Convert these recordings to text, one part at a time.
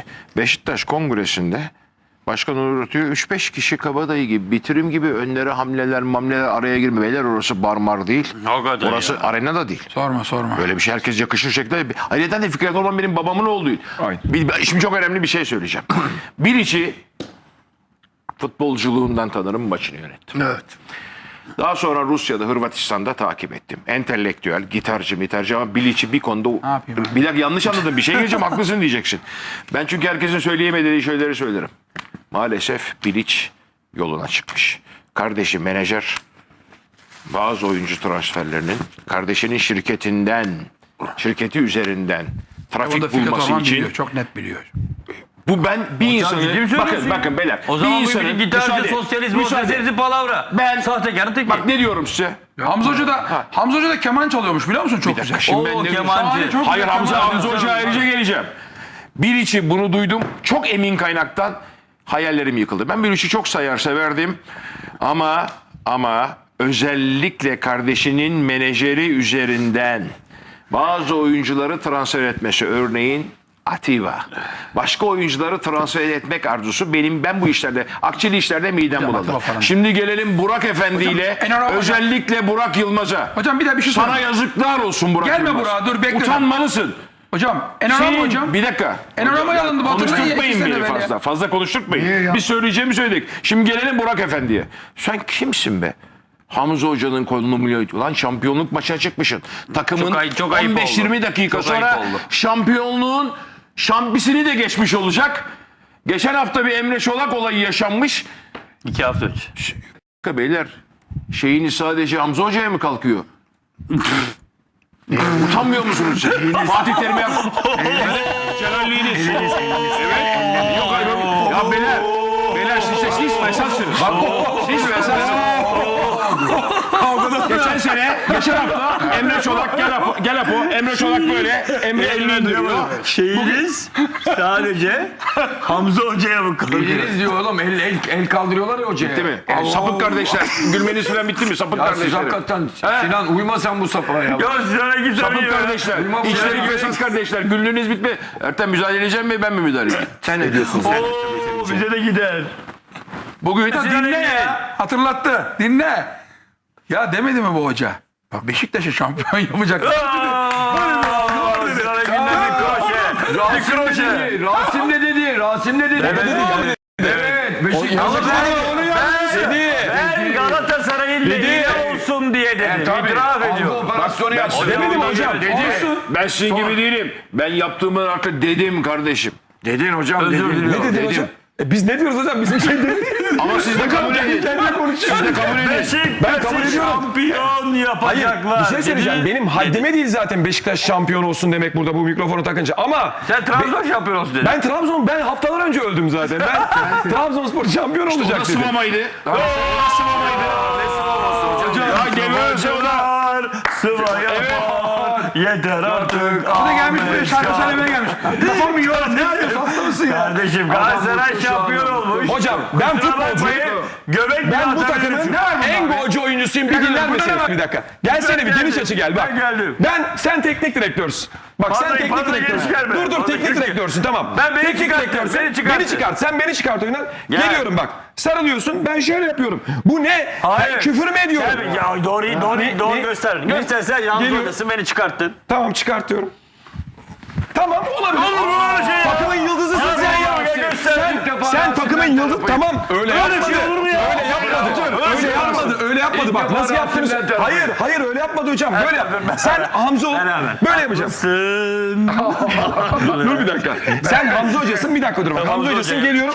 Kongresi. Beşiktaş Kongresi'nde Başkan Onur Ötüyor 3-5 kişi kabadayı gibi bitirim gibi önlere hamleler mamleler araya girme. Beyler orası barmar değil. Hakikaten Orası ya. arena da değil. Sorma sorma. Böyle bir şey herkes yakışır şekilde. Ayrıca de Fikret Orman benim babamın oğlu değil. Aynen. Bir, şimdi çok önemli bir şey söyleyeceğim. Bilici futbolculuğundan tanırım maçını yönettim. Evet. Daha sonra Rusya'da, Hırvatistan'da takip ettim. Entelektüel, gitarcı, mitarcı ama Bilic'i bir konuda... Bir dakika yanlış anladım. Bir şey diyeceğim haklısın diyeceksin. Ben çünkü herkesin söyleyemediği şeyleri söylerim. Maalesef Bilic yoluna çıkmış. Kardeşi menajer bazı oyuncu transferlerinin kardeşinin şirketinden, şirketi üzerinden trafik bulması için biliyor. Çok net biliyor. Bu ben bir insanı ciddi mi bakın bakın beyler O zaman bir bu bir insanın gitarcı, müsaade- sosyalist palavra. Ben- Sahtekarın teki. Bak ne diyorum size? Hamza Hoca da Hamza Hoca da keman çalıyormuş biliyor musun? Çok güzel. şimdi Oo, ben kemancı. Hayır Hamza Hamza. Hoca'ya ayrıca geleceğim. Bir içi bunu duydum. Çok emin kaynaktan hayallerim yıkıldı. Ben bir içi çok sayar severdim. Ama ama özellikle kardeşinin menajeri üzerinden bazı oyuncuları transfer etmesi örneğin Atiba. Başka oyuncuları transfer etmek arzusu benim ben bu işlerde akçeli işlerde midem bulandı. Şimdi gelelim Burak Efendi ile Enor hocam. özellikle Burak Yılmaz'a. Hocam bir daha bir şey Sana söyleyeyim. yazıklar olsun Burak Gelme Yılmaz. Burak'a, dur, bekle. Utanmalısın. Hocam Enan Senin- hocam. Bir dakika. Enan Ama alındı. Konuşturtmayın beni evvel ya. fazla. Fazla konuşturtmayın. Biz söyleyeceğimi söyledik. Şimdi gelelim Burak Efendi'ye. Sen kimsin be? Hamza Hoca'nın kolunu mu Lan şampiyonluk maçına çıkmışsın. Takımın Çok ay- çok ayıp 15-20 oldu. dakika Çok sonra şampiyonluğun şampisini de geçmiş olacak. Geçen hafta bir Emre Çolak olayı yaşanmış. İki hafta önce. Dakika beyler şeyini sadece Hamza Hoca'ya mı kalkıyor? Utanmıyor musunuz siz? Fatih Terim'e yap. Celalliğiniz. Evet. Yok hayır. yok. Ya beyler. Beyler siz de siz. Bak siz fesatsınız. geçen sene, geçen hafta Emre Çolak gel Apo, gel Apo. Emre Çolak böyle. Emre elini indiriyor. Şeyiniz sadece Hamza Hoca'ya mı kalıyor? Biliriz diyor oğlum el, el, el kaldırıyorlar ya hocaya. Değil mi? Yani sapık kardeşler. Gülmeniz süren bitti mi? Sapık Ya siz kardeşler. hakikaten He? Sinan uyma sen bu sapığa ya. Ya Sinan'a git Sapık kardeşler. Bilmem bu İşleri ya. fesat kardeşler. Gülünüz bitme. Ertem müdahale edeceğim mi ben mi müdahale edeceğim? Sen ne diyorsun? Sen. Oo, bize de gider. Bugün Dinle. Hatırlattı. Dinle. Ya demedi mi bu hoca? Bak Beşiktaş'ı şampiyon yapacak. Gider bir kroşe. Bir kroşe. Rasim ne dedi? Rasim ne dedi? Evet. Beşik- Ama ben, onu ben Galatasaray'ın lehine olsun diye dedim. Tabii. İtiraf Hamza ediyor. operasyonu yaptı. Demedim hocam. Dedi. Ben sizin gibi değilim. Ben yaptığımı artık dedim kardeşim. Dedin hocam Özür dedin. diliyorum. Ne dedin hocam? E biz ne diyoruz hocam? Biz bir şey demedik. Ama siz de kabul edin. Siz de kabul edin. Beşiktaş'ı kabul ediyorum. şampiyon yapacaklar. Bir şey söyleyeceğim. Dedi- Benim haddime değil zaten Beşiktaş şampiyon olsun demek burada bu mikrofonu takınca. Ama Sen Trabzon şampiyon olsun dedin. ben Trabzon ben haftalar önce öldüm zaten. Ben Trabzonspor şampiyon olacak Nasıl dedim. mamaydı? Ya geliyorsa o da. Sıvaya var. Yeter artık. O da gelmiş buraya şarkı söylemeye gelmiş. Kafam mı yiyor? Ne yapıyorsun? Mısın ya? Kardeşim Galatasaray şampiyon olmuş. Hocam ben Kusura futbolcu. bakmayın, Göbek Ben bu takımın en golcü oyuncusuyum. Bir dinler misiniz? Bir dakika. Gelsene bir geniş açı gel bak. Ben geldim. Ben sen teknik direktörsün. Bak Fazla- sen teknik direktörsün. Dur dur Fazla teknik direktörsün tamam. Ben beni Teknik direktörsün. beni çıkart. Beni çıkart. Sen beni çıkart oyundan. Gel. Geliyorum bak. Sarılıyorsun. Ben şöyle yapıyorum. Bu ne? Hayır. Ben küfür mü ediyorum? Sen- ya doğru doğru Ne- doğru ne- göster. ne- Göstersen yalnız Geliyor. oradasın beni çıkarttın. Tamam çıkartıyorum. Tamam olabilir. Olur mu öyle şey ya? Takımın yıldızısın sen ya, ya. Sen, sen takımın ben yıldız. tarafı- Tamam öyle yapmadı. şey olur mu ya? Öyle yapmadı. Öyle şey yapmadı. Öyle yapmadı. Bak nasıl yaptınız? Hayır hayır öyle yapmadı hocam. Böyle yap. Sen Hamza ol. Böyle yapacağım. Sın. Dur bir dakika. Sen Hamza hocasın. Bir dakika dur bak. Hamza hocasın geliyorum.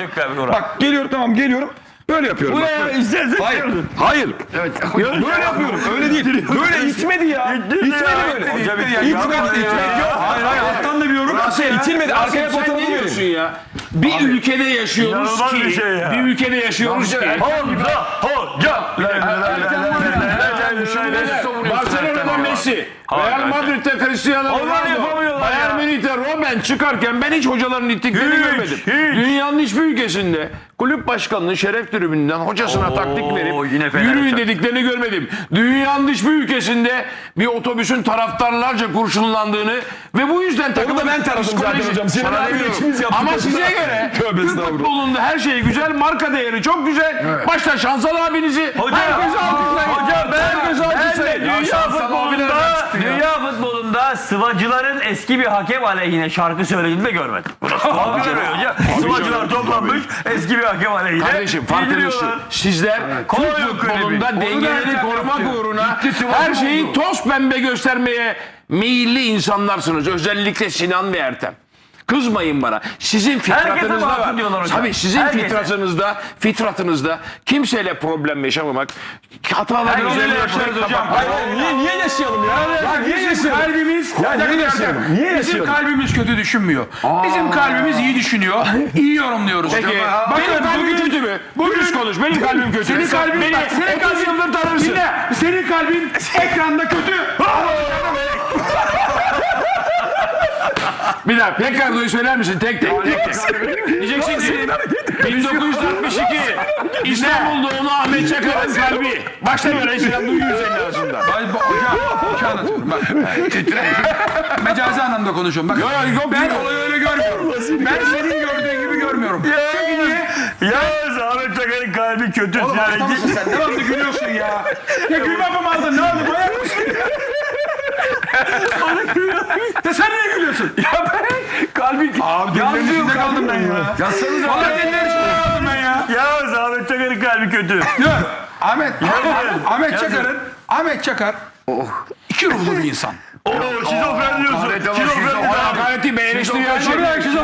Bak geliyorum tamam geliyorum. Böyle yapıyorum. Bak, böyle. İstersen Hayır. Hayır. Evet. Böyle yapıyorum. Öyle değil. Böyle itmedi ya. İtmedi böyle. Hocam İtmedi. İtmedi. Yok. Hayır hayır. Alttan da bir yorum. Şey, itilmedi. Arkaya fotoğrafı diyorsun ya? Bir ülkede yaşıyoruz ki, bir şey ya. bir ülkede yaşıyoruz ki. Hamza hoca. Barcelona'dan Messi Real. Madrid'de Cristiano Ronaldo, Bayern ya. Münih'te Robben çıkarken ben hiç hocaların ittiklerini görmedim. Dünyanın hiçbir ülkesinde kulüp başkanının şeref tribünden hocasına Oo, taktik verip yine yürüyün dediklerini görmedim. Dünyanın hiçbir ülkesinde bir otobüsün taraftarlarca kurşunlandığını ve bu yüzden takımın ben taradım zaten hocam. Sinan ikimiz yaptık Ama size göre Türk futbolunda her şey güzel, marka değeri çok güzel. Başta Şansal abinizi Hocam, herkese alkışlayın. hocam ben, de alkışlayın. dünya futbolunda, dünya futbolunda sıvacıların eski bir hakem aleyhine şarkı söylediğini de görmedim. Abi hocam. Sıvacılar toplanmış eski bir hakem aleyhine. Kardeşim farkınız şu. bildiriyorlar. Sizler Türk futbolunda dengeleri korumak uğruna her şeyi toz pembe göstermeye meyilli insanlarsınız. Özellikle Sinan ve Ertem. Kızmayın bana. Sizin fitratınızda var. diyorlar hocam. Tabii sizin Herkese. fitratınızda, fitratınızda kimseyle problem yaşamamak, hataları Herkese yaşarız hocam. Hayır, Niye, niye yaşayalım ya? Ya niye Bizim yaşayalım? kalbimiz Ya niye yaşayalım? Niye Bizim yaşayalım? kalbimiz kötü düşünmüyor. Bizim kalbimiz iyi düşünüyor. İyi yorumluyoruz. Peki, Bakın benim kalbim bugün- kötü mü? Dürüst konuş, benim kalbim kötü. Senin kalbin Beni senin 30 kalbin yıldır tanırsın. Dinle, senin kalbin ekranda kötü. Bir daha Pekkardo'yu söyler misin tek tek tek tek. Diyeceksin ki 1962 İstanbul'da onu Ahmet Çakar'ın kalbi. Başta böyle şeyler duyuyor senin ağzından. Ay, bak, hocam, bir şey anlatıyorum. Bak, mecazi anlamda konuşuyorum. Bak, Yok, yok, ben olayı öyle görmüyorum. Ben senin gördüğün gibi görmüyorum. Çünkü niye? Yalnız Ahmet Çakar'ın kalbi kötü. Oğlum mısın sen? Devamlı gülüyorsun ya. Ya gülmem mi aldın? Ne oldu? Manyak mısın? niye gülüyorsun? Ya. Abi dillerin içinde kaldım ben ya. Yazsanıza. Valla dillerin içinde kaldım ben ya. Yalnız Ahmet Çakar'ın kalbi kötü. Dur. Ahmet, Ahmet Çakar'ın, Ahmet Çakar iki ruhlu bir insan. Oo şizofren diyorsun. Şizofren O hakareti ben eleştiriyor açayım.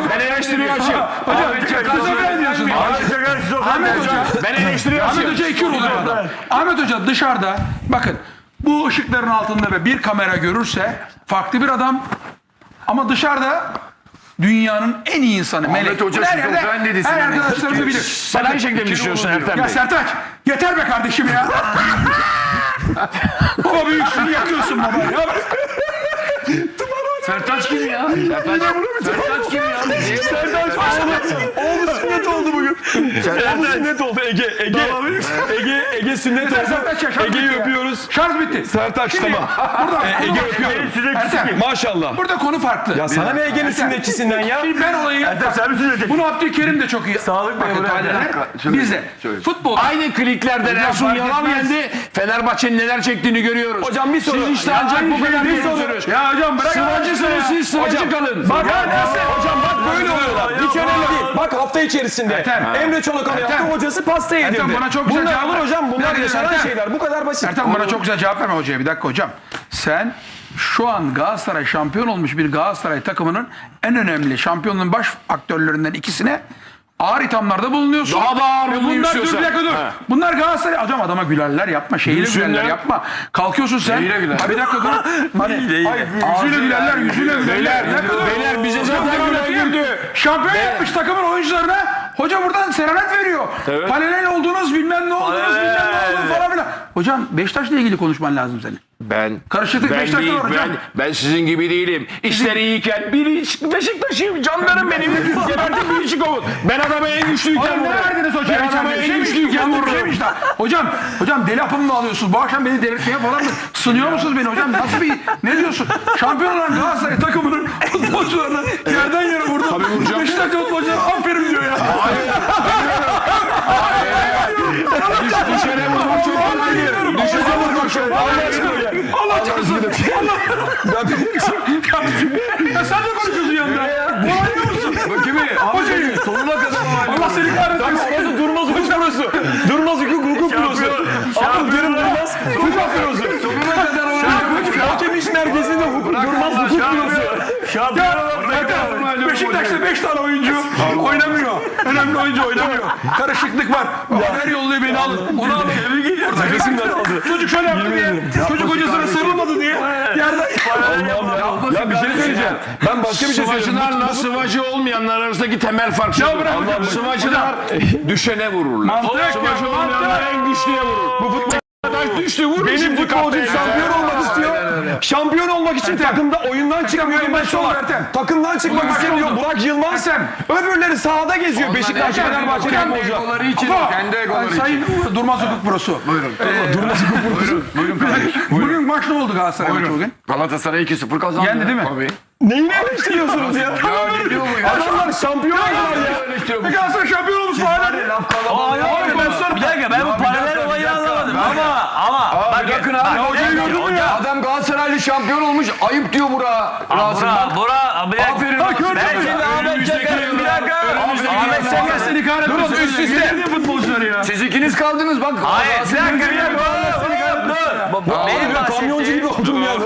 Ben eleştiriyor açayım. Ahmet Çakar Şizofren diyorsun. Ahmet Çakar şizofren. Ahmet Hoca, Ben eleştiriyor Ahmet açayım. Hoca iki ruhlu adam. Ahmet Hoca dışarıda, bakın bu ışıkların altında ve bir kamera görürse farklı bir adam. Ama dışarıda dünyanın en iyi insanı. Melek. Hoca her yerde- şizofren dedi Her Sinan. arkadaşlarım da bilir. Sen aynı şekilde mi düşünüyorsun Ertem Ya Bey? Sertaç yeter be kardeşim ya. baba büyüksün yakıyorsun baba ya. Sertaç kim ya? Sertaç, Sertaç kim ya? Oğlu sünnet oldu bugün. Oğlu sünnet oldu Ege. Ege. Ege, Ege sünnet oldu. Sertaç ya, şarj bitti Ege'yi öpüyoruz. Şarj bitti. Sertaç tamam. Burada, E, Ege öpüyorum. Ertem, Maşallah. burada konu farklı. Ya sana ne Ege'nin sünnetçisinden ya? Ben olayı... Ertem sen misin öteki? Bunu Abdülkerim de çok iyi. Sağlık memuru Bizde. şöyle. Futbol. Aynı kliklerden Ersun etmez. yendi. Fenerbahçe'nin neler çektiğini görüyoruz. Hocam bir soru. Siz işte ancak bu kadar bir soru. Ya hocam bırak Sıvacısınız siz Hocam, kalın. Bak hocam bak böyle oluyorlar. Hiç önemli değil. Bak hafta içerisinde Ertem. Emre Çolakan'ı Ertem. yaptı hocası pasta yedirdi. Ertem, bana çok güzel bunlar cevap ver. hocam bunlar dakika, yaşanan Ertem. şeyler. Bu kadar basit. Ertem bana çok güzel cevap verme hocaya. Bir dakika hocam. Sen şu an Galatasaray şampiyon olmuş bir Galatasaray takımının en önemli şampiyonluğun baş aktörlerinden ikisine ağır ithamlarda bulunuyorsun. Daha da ağır bulunayım bunlar, dur bir dakika dur. Ha. Bunlar Galatasaray. Hocam adama gülerler yapma. Gülsünler. gülerler yapma. Kalkıyorsun sen. Neyle güler? Ha bir dakika dur. Hani, hayır, yüzüyle gülerler, yüzüyle gülerler. Beyler, beyler bize zaten güler güldü. Şampiyon yapmış takımın oyuncularına. Hoca buradan serenet veriyor. Evet. Paralel olduğunuz bilmem ne olduğunuz bilmem ne olduğunuz falan filan. Hocam Beşiktaş'la ilgili konuşman lazım senin. Ben Karışıklık ben Beşiktaş'ta değil, var hocam. ben, ben sizin gibi değilim. İşler iyiyken biri Beşiktaş'ıyım canlarım benim. Geberdim bir işi kovun. Ben adama en güçlüyken Oğlum ne vururum. verdiniz Ben hocaya? adama en güçlüyken vururum. Hocam, hocam deli hapımı mı alıyorsunuz? Bu akşam beni delirtmeye falan mı? Sınıyor musunuz beni hocam? Nasıl bir, ne diyorsun? Şampiyon olan Galatasaray takımının futbolcularına yerden yere vurdum. Tabii vuracağım. Beşiktaş futbolcuları aferin diyor ya. Düşene vurmak çok önemli. Düşene vurmak çok önemli. Allah çarpsın. Allah. Ya sen de konuşuyorsun yanında. Olaylı musun? Bu kimi? Hocayı. Sonuna kadar Allah seni kahretmesin. Orası durmaz hukuk bürosu. Durmaz hukuk hukuk bürosu. Abdülkerim Durmaz hukuk bürosu. sonuna kadar Hakem iş merkezinde hukuk durmaz hukuk bürosu. Ya Ertem, Beşiktaş'ta 5 tane oyuncu oynamıyor. Önemli oyuncu oynamıyor. Karışıklık var. Haber yolluyor beni alın. Onu alın. Nefesimden aldı. Çocuk şöyle yaptı diye. Çocuk hocasına sarılmadı diye. Yerden. Ya. Ya bir şey söyleyeceğim. Ben başka bir şey söyleyeceğim. Sıvacılarla sıvacı olmayanlar arasındaki temel fark bırak hocam. Sıvacılar düşene vururlar. Mantık ya, Sıvacı olmayanlar en güçlüye vurur. Bu futbol Beşiktaş düştü vur Benim şimdi futbolcum şampiyon olmak istiyor. Şampiyon olmak için takımda oyundan oldu Solak. Ertem. Takımdan çıkmak istemiyor. Burak Yılmaz. Öbürleri sahada geziyor. Beşiktaş, Fenerbahçe. Egoları için, kendi egoları için. Sayın Durmaz Hukuk Bürosu. Buyurun. Durmaz Hukuk Bürosu. Buyurun kardeşim. Bugün maç ne oldu Galatasaray maçı bugün? Galatasaray 2-0 kazandı. Yendi değil mi? Tabii. Neyini eleştiriyorsunuz ya? Ya ne diyor bu ya? Adamlar şampiyon oldular ya. Ne Galatasaray şampiyon olmuş hala. Abi, ben sana- bir dakika ben bu paralel olayı anlamadım ama ama bakın bakın abi, bak, hocayı bir dakika, gördün mü ya? Adam Galatasaraylı şampiyon olmuş. Ayıp diyor Burak. Rasim Bura, bak. bura, bir dakika. Aferin. Ben şimdi dakika. Ahmet Çakar seni Durun üst üste. futbolcuları ya. Siz ikiniz kaldınız bak. Hayır bir dakika bir dakika. Dur. Benim Ben kamyoncu gibi oldum ya.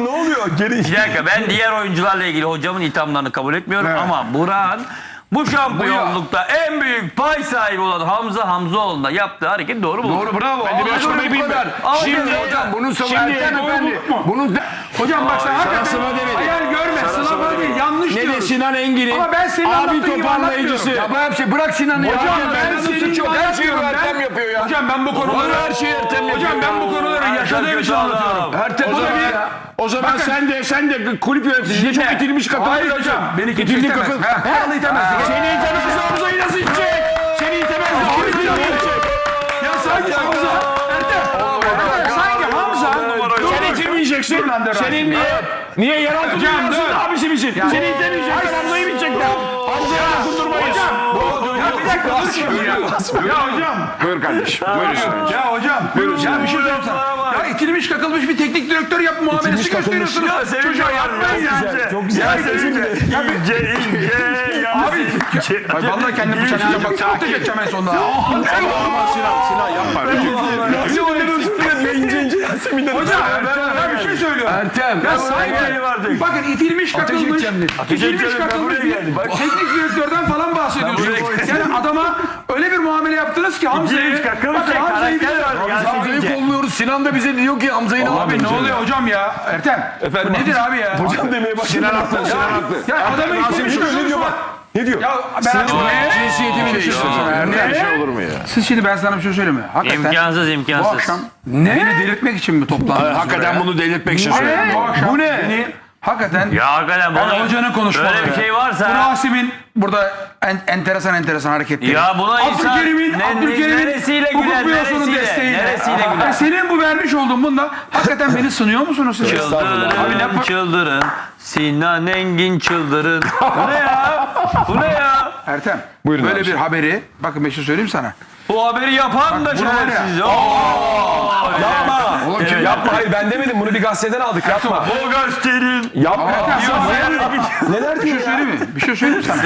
Ne oluyor? Geri bir dakika ben diğer oyuncularla ilgili hocamın ithamlarını kabul etmiyorum ama Burak'ın bu şampiyonlukta en büyük pay sahibi olan Hamza Hamzoğlu'nda yaptığı hareket doğru mu? Doğru bravo. Ben de bir açıklamayı Bu bilmiyorum. Şimdi hocam. hocam bunun sonu Şimdi- Ertem Efendi. Bunun de- Hocam bak sen hakikaten hayal görme. Sınav değil yanlış Ne de diyoruz. Sinan Engin'in Ama ben senin abi toparlayıcısı. Ya bu hep şey bırak Sinan'ı ya. Hocam Hocam ben ben senin suç yok. Her şeyi bu. Ertem Ben- yapıyor ya. Hocam ben bu konuları her şeyi Ertem Hocam yapıyor. ben bu konuları yaşadığım için anlatıyorum. Ertem zaman, hocam ya. O zaman sen de sen de kulüp yöneticisine çok itilmiş kakıl. Hayır hocam. Beni kimse itemez. Kralı itemez. Seni itemez Hamza'yı nasıl itecek? Seni itemez Hamza'yı nasıl itecek? Ya sanki Hamza. Sanki Hamza. Sen itilmeyeceksin. Dur lan de Rasim. Senin niye? Niye yer altı Hocam, dünyasının dur. abisi misin? Seni itemeyecekler. Hamza'yı mı itecekler? Hamza'ya dakika dur ya. Ya hocam. Buyur kardeşim. Buyursun. Ya hocam. Ya bir şey söyleyeyim sana. Ya itilmiş kakılmış bir teknik direktör yap muamelesi gösteriyorsunuz. Ya Çocuğa yapmayın ya. Çok güzel. Ya sevince. İnce ince Abi. Ay vallahi kendimi bıçaklayacağım. Bak sana ateş edeceğim en sonunda. Sinan, Sinan yapma. İnce ince Yasemin'den Hocam ben bir şey söylüyorum. Ertem. Ya sanki bakın itilmiş kakılmış, itilmiş ben kakılmış teknik direktörden falan bahsediyorsunuz. Yani adama öyle bir muamele yaptınız ki Hamza'yı, İtilmiş kakılmış bakın Hamza'yı. Biz Hamza'yı kolluyoruz. Sinan da bize diyor ki Hamza'yı ne Abi ne oluyor hocam ya? Ertem. Efendim, bu nedir abi ya? Hocam demeye başladı. Sinan haklı. Sinan haklı. Ya adamı itilmiş Ne diyor, ne diyor? Ne diyor? Ya ben ne? Cinsiyetimi şey olur mu ya? Siz şimdi ben sana bir şey söyleyeyim mi? Hakikaten İmkansız bu imkansız. akşam beni delirtmek için mi toplandınız Hakikaten buraya? bunu delirtmek için. Bu akşam bu ne? Beni hakikaten Ya hakikaten Yani hocanın konuşmaları. Böyle bir şey varsa Bu Rasim'in burada en, enteresan enteresan hareketleri. Ya buna insan Abdülkerim'in, ne- ne- Abdülkerim'in neresiyle hukuk güler, bürosunun neresiyle, desteğiyle. neresiyle güler? Yani senin bu vermiş olduğun bunda hakikaten beni sınıyor musunuz siz? Abi ne Çıldırın, yap- çıldırın. Sinan Engin çıldırın. Bu ne ya? Bu ne ya? Ertem, Buyurun böyle abi. bir haberi, bakın bir şey söyleyeyim sana. Bu haberi yapan da bunu var ya. şerefsiz. Yapma. Yapma. Hayır ben demedim. Bunu bir gazeteden aldık. Yapma. O gösterin. Yapma. Neler Bir diyor şey ya? söyleyeyim mi? Bir şey söyleyeyim mi sana?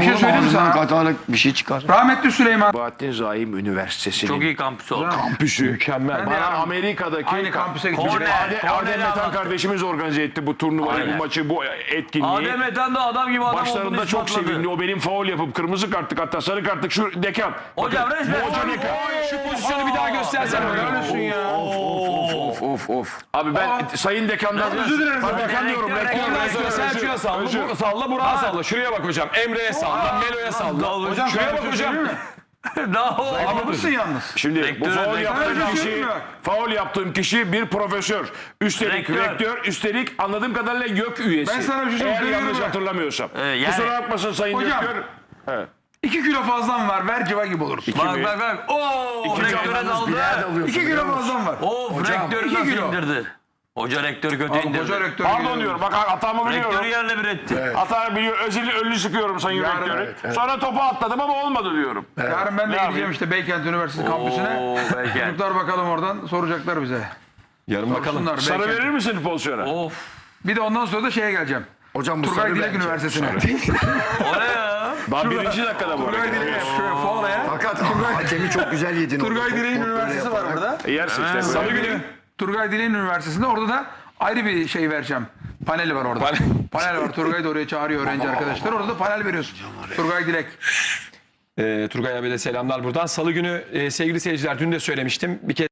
bir şey söyleyeyim mi sana? Katarak bir şey çıkar. Rahmetli Süleyman. Bahattin Zaim Üniversitesi'nin Çok iyi kampüs oldu. kampüsü. Mükemmel. Bana Amerika'daki Aynı kampüse gitmiş. Adem, Metan kardeşimiz organize etti bu turnuvayı, bu maçı, bu etkinliği. Adem Eten de adam gibi adam Başlarında çok sevindi. O benim faul yapıp kırmızı kartlık hatta sarı kartlık şu dekan. Hocam resmen hoca dekan. Şu pozisyonu bir daha göstersene. Of of of. Abi ben sayın dekandan özür dilerim. Dekan diyorum. Rektör, rektör, Selçuk'a özür, salla, özür. bu- salla, Burak'a salla. Şuraya bak hocam. Emre'ye salla, Melo'ya salla. Hocam Şuraya bak hocam. Daha o. Anlamışsın yalnız. Şimdi bu faul yaptığım kişi, faul yaptığım kişi bir profesör. Üstelik Rektör. rektör, üstelik anladığım kadarıyla YÖK üyesi. Ben sana bir şey Eğer söyleyeyim yanlış mi? hatırlamıyorsam. Ee, yani- Kusura bakmasın sayın Hocam. rektör. 2 kilo fazlam var. Ver civa gibi olur. Bak bak bak. Oo, rektöre daldı. 2 kilo fazlam var. Of rektörü iki nasıl kilo. indirdi? Hoca rektörü kötü Abi indirdi. hoca rektör. Pardon diyorum. Bak hatamı biliyorum. Rektörü yerle bir etti. Hata biliyor. Özürlü önlü sıkıyorum sayın Yarın- rektörü. Sonra topu atladım ama olmadı diyorum. Yarın ben de Ne gideceğim yapayım? işte Beykent Üniversitesi kampüsüne. Oo Beykent. Çocuklar bakalım oradan soracaklar bize. Yarın bakalım. Sorsunlar Sarı Beykent. verir misin pozisyona? Of. Bir de ondan sonra da şeye geleceğim. Hocam bu Turgay sarı Dilek bence. Üniversitesi'ne. O ne ya? Daha birinci dakikada bu. Turgay Dilek şöyle fuaraya. Fakat hakemi çok güzel yedin. Turgay. Dilek'in üniversitesi var orada. Yersin işte. Salı günü Turgay Dilek'in üniversitesinde orada da ayrı bir şey vereceğim. Paneli var orada. Panel var. Turgay da oraya çağırıyor öğrenci arkadaşlar. Orada da panel veriyorsun. Turgay Dilek. Ee, Turgay abiye de selamlar buradan. Salı günü e, sevgili seyirciler dün de söylemiştim. Bir kez